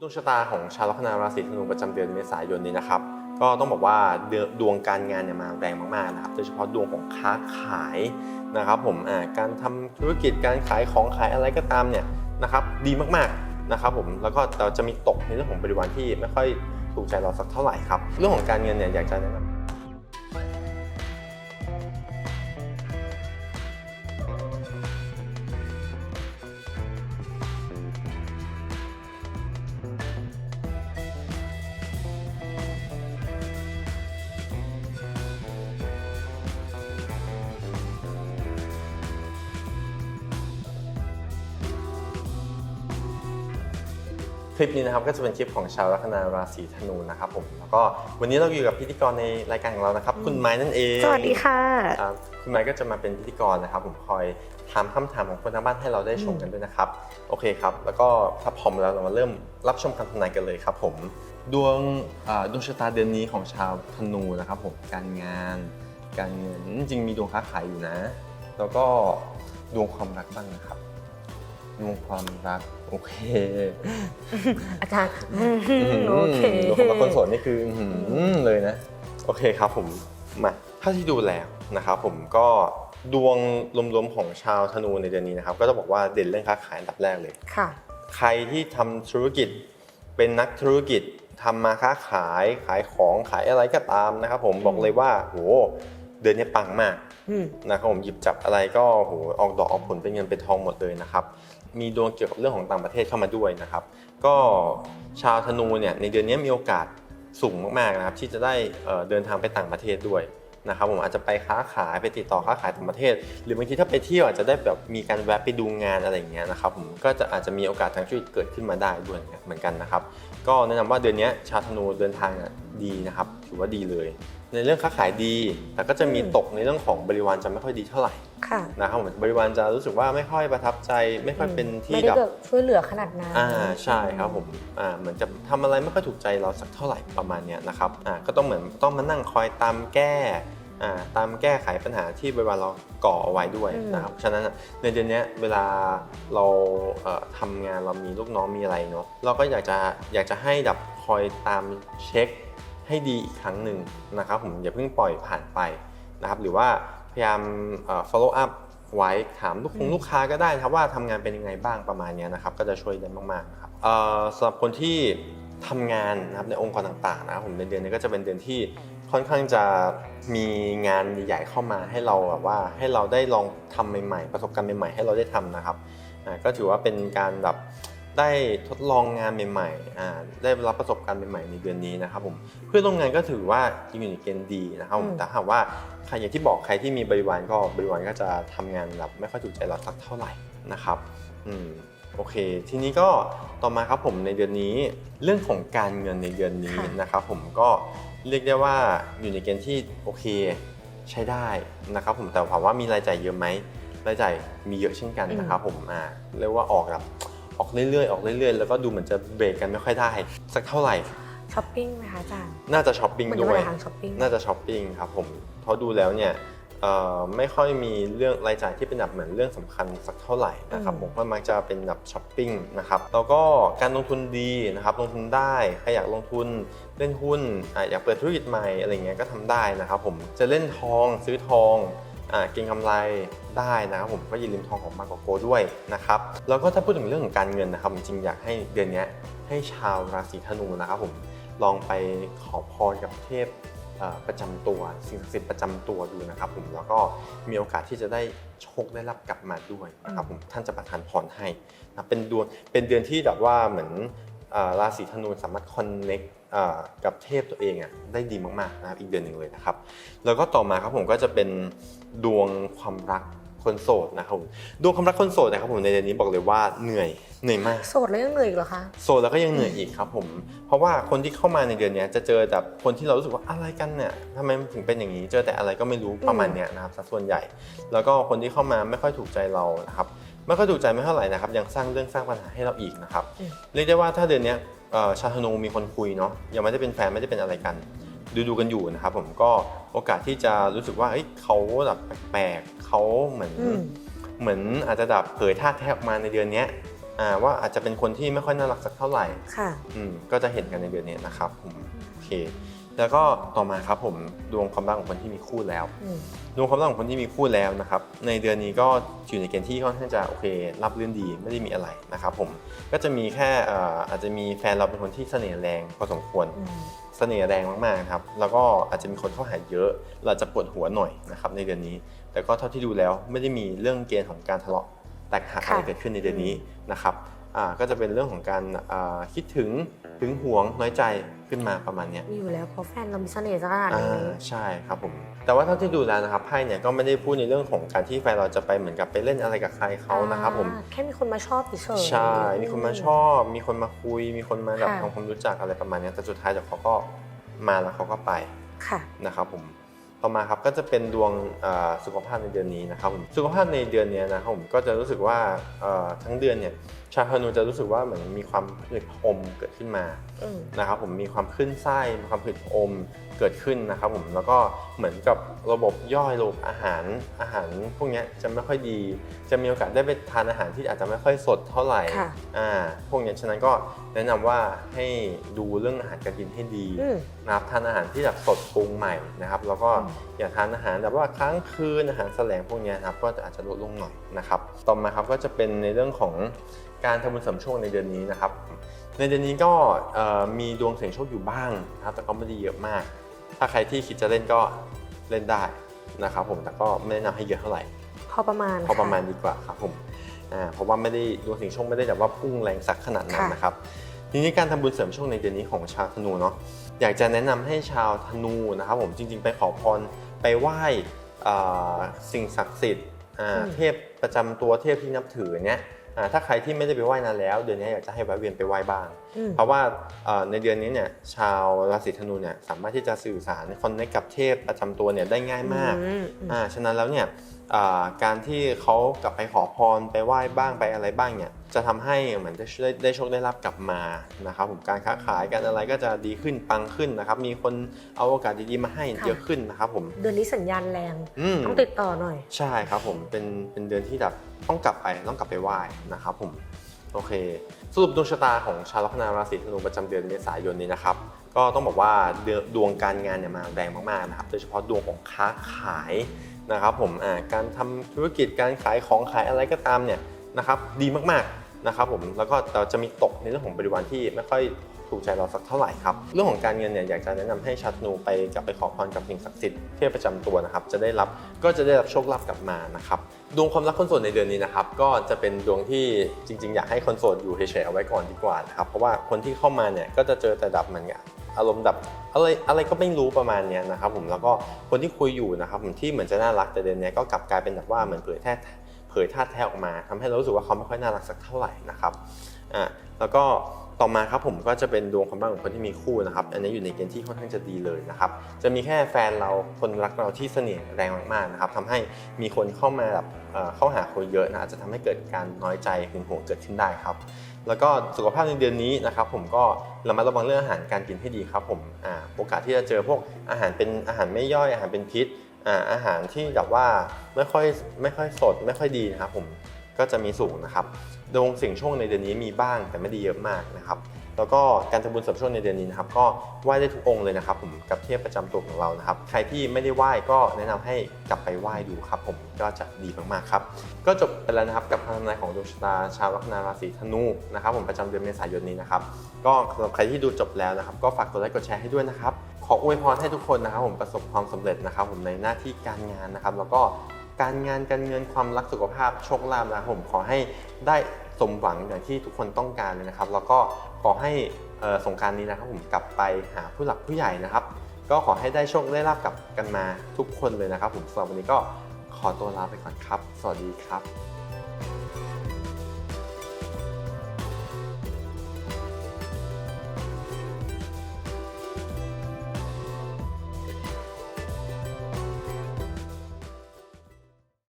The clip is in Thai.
ดวงชะตาของชาวลัคนาราศีธนูประจำเดือนเมษายนนี้นะครับ ก็ต้องบอกว่าดวงการงานเนี่ยมาแรงมากๆนะครับ โดยเฉพาะดวงของค้าขายนะครับผมการทำธุรกิจการขายของขายอะไรก็ตามเนี่ยนะครับดีมากๆนะครับผมแล้วก็เราจะมีตกในเรื่องของบริวารที่ไม่ค่อยถูกใจเราสักเท่าไหร่ครับ เรื่องของการเงินเนี่ยอยากจะแนะนำ คลิปนี้นะครับก็จะเป็นคลิปของชาวลัคนาราศีธนูนะครับผมแล้วก็วันนี้เราอยู่กับพิธีกรในรายการของเรานะครับ คุณไม้นั่นเองสวัสดีค่ะอ่าคุณไม้ก็จะมาเป็นพิธีกรนะครับ ผมคอยถามคำถามของคนทางบ้านให้เราได้ชมกันด้วยนะครับ โอเคครับ แล้วก็ถ้าพร้อมแล้วเรามาเริ่มรับชมคำทำนายกันเลยครับ ผมดวงอ่าดวงชะตาเดือนนี้ของชาวธนูนะครับ ผมการงาน การเงินจริงๆมีดวงค้าขายอยู่นะ แล้วก็ดวงความรักบ้างนะครับ ดวงความรักโอเคอาจารย์โอเคดูคนละคนโสดนี่คืออื้อหือเลยนะ โอเคครับผมมาเท่าที่ดูแล้วนะครับผมก็ดวงรวมๆของชาวธนูในเดือนนี้นะครับ ก็จะบอกว่าเด่นเรื่องค้าขายอันดับแรกเลย ค่ะ ใครที่ทำธุรกิจเป็นนักธุรกิจทำมาค้าขายขายของขายอะไรก็ตามนะครับผมบอกเลยว่าโหเดือนนี้ปังมากอืมนะครับผมหยิบจับอะไรก็โหออกดอกออกผลเป็นเงินเป็นทองหมดเลยนะครับ มีดวงเกี่ยวกับเรื่องของต่างประเทศเข้ามาด้วยนะครับ ก็ชาวธนูเนี่ยในเดือนนี้มีโอกาสสูงมากๆนะครับที่จะได้เดินทางไปต่างประเทศด้วยนะครับผมอาจจะไปค้าขายไปติดต่อค้าขายต่างประเทศ หรือบางทีถ้าไปเที่ยวอาจจะได้แบบมีการแวะไปดูงานอะไรอย่างเงี้ยนะครับผมก็จะอาจจะมีโอกาสทางชีวิตเกิดขึ้นมาได้ด้วยเหมือนกันนะครับ ก็แนะนำว่าเดือนนี้ชาวธนูเดินทาง ดีนะครับถือว่าดีเลย ในเรื่องค้าขายดี แต่ก็จะมีตกในเรื่องของบริวารจะไม่ค่อยดีเท่าไหร่ค่ะนะครับผมบริวารจะรู้สึกว่าไม่ค่อยประทับใจไม่ค่อยเป็นที่ไม่ได้แบบแบบ ช่วยเหลือขนาดนั้น อ่าใช่ครับผมอ่าเหมือนจะทำอะไรไม่ค่อยถูกใจเราสักเท่าไหร่ประมาณเนี้ยนะครับอ่าก็ต้องเหมือนต้องมานั่งคอยตามแก้อ่าตามแก้ไขปัญหาที่บริวารเราก่อเอาไว้ด้วยนะครับฉะนั้นอะในเดือนเนี้ยเวลาเราเอ่อทำงานเรามีลูกน้องมีอะไรเนาะเราก็อยากจะอยากจะให้ดับคอยตามเช็ค ให้ดีอีกครั้งหนึ่งนะครับผมอย่าเพิ่งปล่อยผ่านไปนะครับหรือว่าพยายาม follow up ไว้ถามลูกคงลูกค้าก็ได้นะครับว่าทำงานเป็นยังไงบ้างประมาณนี้นะครับก็จะช่วยได้มากๆนะครับสำหรับคนที่ทำงานนะครับในองค์กรต่างๆนะครับผมในเดือนนี้ก็จะเป็นเดือนที่ค่อนข้างจะมีงานใหญ่ๆเข้ามาให้เราแบบว่าให้เราได้ลองทำใหม่ๆ ประสบการณ์ใหม่ๆให้เราได้ทำนะครับก็ถือว่าเป็นการแบบ ได้ทดลองงานใหม่ๆอ่าได้รับประสบการณ์ใหม่ๆในเดือนนี้นะครับผมเพื่อนร่วมงานก็ถือว่ายังอยู่ในเกณฑ์ดีนะครับผมแต่หากว่าใครอย่างที่บอกใครที่มีบริวารก็บริวารก็จะทำงานแบบไม่ค่อยถูกใจเราสักเท่าไหร่นะครับอืมโอเค ทีนี้ก็ต่อมาครับผมในเดือนนี้เรื่องของการเงินในเดือนนี้นะครับผมก็เรียกได้ว่าอยู่ในเกณฑ์ที่โอเคใช้ได้นะครับผมแต่ถามว่ามีรายจ่ายเยอะไหมรายจ่ายมีเยอะเช่นกันนะครับผมอ่าเรียกว่าออกแบบ ออกเรื่อยๆออกเรื่อยๆ แล้วก็ดูเหมือนจะเบรกกันไม่ค่อยได้สักเท่าไหร่ ช้อปปิ้งไหมคะอาจารย์น่าจะช้อปปิ้งมันจะด้ไปวยทางช้อปปิ้ง น่าจะช้อปปิ้งครับผมเพราะดูแล้วเนี่ยเอ่อไม่ค่อยมีเรื่องรายจ่ายที่เป็นแบบเหมือนเรื่องสำคัญสักเท่าไหร่นะครับอืม ผมว่ามักจะเป็นแบบช้อปปิ้งนะครับแล้วก็การลงทุนดีนะครับลงทุนได้ใครอยากลงทุนเล่นหุ้นอะอยากเปิดธุรกิจใหม่อะไรเงี้ยก็ทำได้นะครับผมจะเล่นทองซื้อทองอะ เก็งกำไรได้นะครับผมก็อย่าลืมทองของมากกว่าโกด้วยนะครับแล้วก็ถ้าพูดถึงเรื่องของการเงินนะครับจริงอยากให้เดือนนี้ให้ชาวราศีธนูนะครับผมลองไปขอพรกับเทพประจำตัวสิ่งศักดิ์สิทธิ์ประจำตัวดูนะครับผมแล้วก็มีโอกาสที่จะได้โชคได้รับกลับมาด้วยนะครับผมท่านจะประทานพรให้นะเป็นดวงเป็นเดือนที่แบบว่าเหมือน ราศีธนูสามารถคอนเน็กกับเทพตัวเองอะได้ดีมากๆนะครับอีกเดือนหนึ่งเลยนะครับ แล้วก็ต่อมาครับผมก็จะเป็นดวงความรักคนโสดนะครับผมดวงความรักคนโสดนะครับผมในเดือนนี้บอกเลยว่าเหนื่อยเหนื่อยมากโสดแล้วยังเหนื่อยอีกเหรอคะโซนแล้วก็ยังเหนื่อยอีกครับผมเพราะว่าคนที่เข้ามาในเดือนเนี้ยจะเจอแต่คนที่เรารู้สึกว่าอะไรกันเนี่ยทำไมมันถึงเป็นอย่างนี้เจอแต่อะไรก็ไม่รู้ประมาณเนี้ยนะครับสัดส่วนใหญ่ แล้วก็คนที่เข้ามาไม่ค่อยถูกใจเรานะครับ ไม่ค่อยถูกใจไม่เท่าไหร่นะครับยังสร้างเรื่องสร้างปัญหาให้เราอีกนะครับอืมเรียกได้ว่าถ้าเดือนเนี้ยเอ่อชาวธนูมีคนคุยเนาะยังไม่ได้เป็นแฟนไม่ได้เป็นอะไรกัน ดูดูๆกันอยู่นะครับผมก็โอกาสที่จะรู้สึกว่าเอ้ยเขาแบบแปลกๆเขาเหมือนอืมเหมือนอาจจะแบบเผยท่าแท้ออกมาในเดือนเนี้ยอ่าว่าอาจจะเป็นคนที่ไม่ค่อยน่ารักสักเท่าไหร่ค่ะอืมก็จะเห็นกันในเดือนนี้นะครับผมโอเค แล้วก็ต่อมาครับผมดวงความรักของคนที่มีคู่แล้วอืมดวงความรักของคนที่มีคู่แล้วนะครับในเดือนนี้ก็อยู่ในเกณฑ์ที่ค่อนข้างจะโอเครับรื่นดีไม่ได้มีอะไรนะครับผมก็จะมีแค่เอ่ออาจจะมีแฟนเราเป็นคนที่เสน่ห์แรงพอสมควรอืมเสน่ห์แรงมากๆครับแล้วก็อาจจะมีคนเข้าหาเยอะ เราจะปวดหัวหน่อยนะครับในเดือนนี้ แต่ก็เท่าที่ดูแล้วไม่ได้มีเรื่องเกณฑ์ของการทะเลาะแตกหักอะไรเกิดขึ้นในเดือนนี้นะครับอ่าก็จะเป็นเรื่องของการอ่าคิดถึง ถึงหวงน้อยใจขึ้นมาประมาณเนี้ยมีอยู่แล้วเพราะแฟนเรามีเสน่ห์ขนาดอ่นี้าใช่ครับผมแต่ว่าเท่าที่ดูแล้วนะครับไพ่เนี่ยก็ไม่ได้พูดในเรื่องของการที่แฟนเราจะไปเหมือนกับไปเล่นอะไรกับใครเขานะครับผมอ่าแค่มีคนมาชอบเฉยๆใช่ มีคนมาชอบ มีคนมาคุย มีคนมาแบบค่ะทำความรู้จักอะไรประมาณเนี้ยแต่สุดท้ายเดี๋ยวเขาก็มาแล้วเขาก็ไปค่ะนะครับผมต่อมาครับก็จะเป็นดวงเอ่อสุขภาพในเดือนนี้นะครับผมสุขภาพในเดือนเนี้ยนะครับผมก็จะรู้สึกว่าเอ่อทั้งเดือนเนี่ยชาวธนูจะรู้สึกว่าเหมือนมีความผืดอมเกิดขึ้นมาอืมนะครับผมมีความขึ้นไส้มีความผืดอมเกิดขึ้นนะครับผมแล้วก็เหมือนกับระบบย่อยระบบอาหารอาหารพวกเนี้ยจะไม่ค่อยดี จะมีโอกาสได้ไปทานอาหารที่อาจจะไม่ค่อยสดเท่าไหร่ค่ะอ่าพวกเนี้ยฉะนั้นก็แนะนำว่าให้ดูเรื่องอาหารการกินให้ดีอืมนะครับทานอาหารที่แบบสดปรุงใหม่นะครับ แล้วก็อืมอย่าทานอาหารแบบว่าค้างคืนอาหารแสลงพวกเนี้ยนะครับก็อาจจะลดลงหน่อยนะครับต่อมาครับก็จะเป็นในเรื่องของการทำบุญเสริมโชคในเดือนนี้นะครับ ในเดือนนี้ก็เอ่อมีดวงเสี่ยงโชคอยู่บ้างนะครับ แต่ก็ไม่ได้เยอะมาก ถ้าใครที่คิดจะเล่นก็เล่นได้นะครับ ผมแต่ก็ไม่แนะนำให้เยอะเท่าไหร่พอประมาณพอประมาณค่ดีกว่าครับผมอ่าเพราะว่าไม่ได้ดวงเสี่ยงโชคไม่ได้แบบว่าพุ่งแรงสักขนาดนั้นค่ะนะครับทีนี้การทำบุญเสริมโชคในเดือนนี้ของชาวธนูเนาะอยากจะแนะนำให้ชาวธนูนะครับผมจริงๆไปขอพรไปไหว้อ่าสิ่งศักดิ์สิทธิ์อ่าเทพประจำตัวเทพที่นับถือเนี้ยอ่า ถ้าใครที่ไม่ได้ไปไหว้นานแล้ว เดือนนี้อยากจะให้แวะเวียนไปไหว้บ้างอืมเพราะว่าเอ่อในเดือนนี้เนี่ยชาวราศีธนูเนี่ยสามารถที่จะสื่อสารคอนเนคกับเทพประจำตัวเนี่ยได้ง่ายมากอือืมอ่าฉะนั้นแล้วเนี่ยอ่าการที่เขากลับไปขอพรไปไหว้บ้างไปอะไรบ้างเนี่ย จะทำให้เหมือนได้ได้ได้โชคได้รับกลับมานะครับผมการค้าขายการอะไรก็จะดีขึ้นปังขึ้นนะครับมีคนเอาโอกาสดีๆมาให้เยอะขึ้นนะครับผมเดือนนี้สัญญาณแรงอืมต้องติดต่อหน่อย ใช่ครับผมเป็นเป็นเดือนที่แบบต้องกลับไปต้องกลับไปไหว้นะครับผมโอเค สรุปดวงชะตาของชาวลัคนาราศีธนูประจำเดือนเมษายนนี้นะครับก็ต้องบอกว่าเดือนดวงการงานเนี่ยมาแรงมากๆนะครับโดยเฉพาะดวงของค้าขายนะครับผมอ่าการทำธุรกิจการขายของขายอะไรก็ตามเนี่ยนะครับดีมากๆ นะครับผมแล้วก็แต่จะมีตกในเรื่องของบริวารที่ไม่ค่อยถูกใจเราสักเท่าไหร่ครับเรื่องของการเงินเนี่ยอยากจะแนะนำให้ชาวธนูไปกลับไปขอพรกับสิ่งศักดิ์สิทธิ์เทพประจำตัวนะครับจะได้รับก็จะได้รับโชคลาภกลับมานะครับดวงความรักคนโสดในเดือนนี้นะครับก็จะเป็นดวงที่จริง ๆ อยากให้คนโสดอยู่เฉยๆเอาไว้ก่อนดีกว่านะครับเพราะว่าคนที่เข้ามาเนี่ยก็จะเจอแต่ดับเหมือนกันอารมณ์ดับอะไรอะไรก็ไม่รู้ประมาณนี้นะครับผมแล้วก็คนที่คุยอยู่นะครับผมที่เหมือนจะน่ารักแต่เดือนเนี้ยก็กลับกลายเป็นแบบว่าเหมือนเผยแท้ ยท่าแท้ออกมาทำให้เรารู้สึกว่าเขาไม่ค่อยน่ารักสักเท่าไหร่นะครับอ่าแล้วก็ต่อมาครับผมก็จะเป็นดวงความรักของคนที่มีคู่นะครับ อันนี้อยู่ในเกณฑ์ที่ค่อนข้างจะดีเลยนะครับ จะมีแค่แฟนเราคนรักเราที่เสน่ห์แรงมากๆนะครับทำให้มีคนเข้ามาแบบเข้าหาคนเยอะนะอาจจะทำให้เกิดการน้อยใจหึงหวงเกิดขึ้นได้ครับ แล้วก็สุขภาพในเดือนนี้นะครับผมก็ระมัดระวังเรื่องอาหารการกินให้ดีครับผมอ่าโอกาสที่จะเจอพวกอาหารเป็นอาหารไม่ย่อยอาหารเป็นพิษ อาอาหารที่แบบว่าไม่ค่อยไม่ค่อยสดไม่ค่อยดีนะครับผมก็จะมีสูงนะครับดวงสิ่งโชคในเดือนนี้มีบ้างแต่ไม่ได้เยอะมากนะครับแล้วก็การทำบุญเสริมโชคในเดือนนี้นะครับก็ไหว้ได้ทุกองค์เลยนะครับผมกับเทพประจำตัวของเรานะครับ ใครที่ไม่ได้ไหว้ก็แนะนำให้กลับไปไหว้ดูครับ ผมก็จะดีมากๆครับก็จบไปแล้วนะครับกับคำทำนายของดวงชะตาชาวลัคนาราศีธนูนะครับ ผมประจำเดือนเมษายนนี้นะครับ ก็สำหรับใครที่ดูจบแล้วนะครับ ก็ฝากกดไลค์กดแชร์ให้ด้วยนะครับ ขออวยพรให้ทุกคนนะครับผมประสบความสำเร็จนะครับผมในหน้าที่การงานนะครับ แล้วก็การงานการเงินความรักสุขภาพโชคลาภนะครับผมขอให้ได้สมหวังอย่างที่ทุกคนต้องการเลยนะครับ แล้วก็ขอให้สงการนี้นะครับผมกลับไปหาผู้หลักผู้ใหญ่นะครับ ก็ขอให้ได้โชคได้ลาบกลับกันมาทุกคนเลยนะครับ ผมสำหรับวันนี้ก็ขอตัวลาไปก่อนครับ สวัสดีครับ